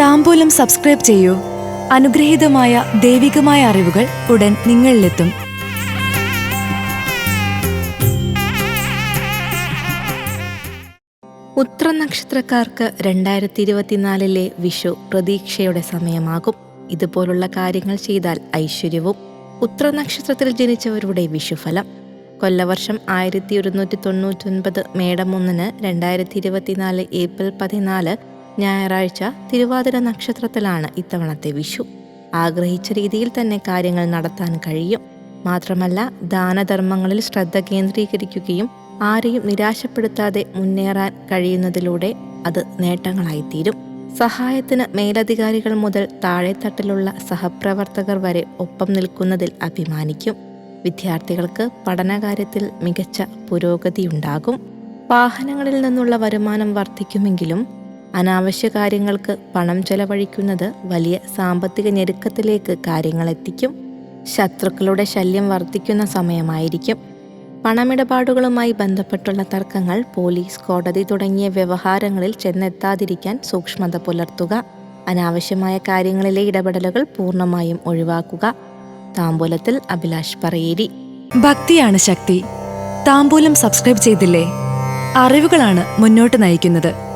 താമ്പൂലം subscribe ചെയ്യൂ. അനുഗ്രഹീതമായ ദൈവികമായ അറിവുകൾ ഉടൻ നിങ്ങളിലെത്തും. ഉത്ര നക്ഷത്രക്കാർക്ക് രണ്ടായിരത്തി ഇരുപത്തിനാലിലെ വിഷു പ്രതീക്ഷയുടെ സമയമാകും. ഇതുപോലുള്ള കാര്യങ്ങൾ ചെയ്താൽ ഐശ്വര്യവും. ഉത്ര നക്ഷത്രത്തിൽ ജനിച്ചവരുടെ വിഷുഫലം. കൊല്ലവർഷം ആയിരത്തി ഒരുന്നൂറ്റി തൊണ്ണൂറ്റൊൻപത് മേടം ഒന്നിന് രണ്ടായിരത്തി ഇരുപത്തിനാല് ഏപ്രിൽ പതിനാല് ഞായറാഴ്ച തിരുവാതിര നക്ഷത്രത്തിലാണ് ഇത്തവണത്തെ വിഷു. ആഗ്രഹിച്ച രീതിയിൽ തന്നെ കാര്യങ്ങൾ നടത്താൻ കഴിയും. മാത്രമല്ല ദാനധർമ്മങ്ങളിൽ ശ്രദ്ധ കേന്ദ്രീകരിക്കുകയും ആരെയും നിരാശപ്പെടുത്താതെ മുന്നേറാൻ കഴിയുന്നതിലൂടെ അത് നേട്ടങ്ങളായിത്തീരും. സഹായത്തിന് മേലധികാരികൾ മുതൽ താഴെത്തട്ടിലുള്ള സഹപ്രവർത്തകർ വരെ ഒപ്പം നിൽക്കുന്നതിൽ അഭിമാനിക്കും. വിദ്യാർത്ഥികൾക്ക് പഠനകാര്യത്തിൽ മികച്ച പുരോഗതിയുണ്ടാകും. വാഹനങ്ങളിൽ നിന്നുള്ള വരുമാനം വർദ്ധിക്കുമെങ്കിലും അനാവശ്യ കാര്യങ്ങൾക്ക് പണം ചെലവഴിക്കുന്നത് വലിയ സാമ്പത്തിക ഞെരുക്കത്തിലേക്ക് കാര്യങ്ങൾ എത്തിക്കും. ശത്രുക്കളുടെ ശല്യം വർദ്ധിക്കുന്ന സമയമായിരിക്കും. പണമിടപാടുകളുമായി ബന്ധപ്പെട്ടുള്ള തർക്കങ്ങൾ പോലീസ് കോടതി തുടങ്ങിയ വ്യവഹാരങ്ങളിൽ ചെന്നെത്താതിരിക്കാൻ സൂക്ഷ്മത പുലർത്തുക. അനാവശ്യമായ കാര്യങ്ങളിലെ ഇടപെടലുകൾ പൂർണമായും ഒഴിവാക്കുക. താമ്പൂലത്തിൽ അഭിലാഷ് പറയേരി. ഭക്തിയാണ് ശക്തി. താമ്പൂലം സബ്സ്ക്രൈബ് ചെയ്തില്ലേ? അറിവുകളാണ് മുന്നോട്ട് നയിക്കുന്നത്.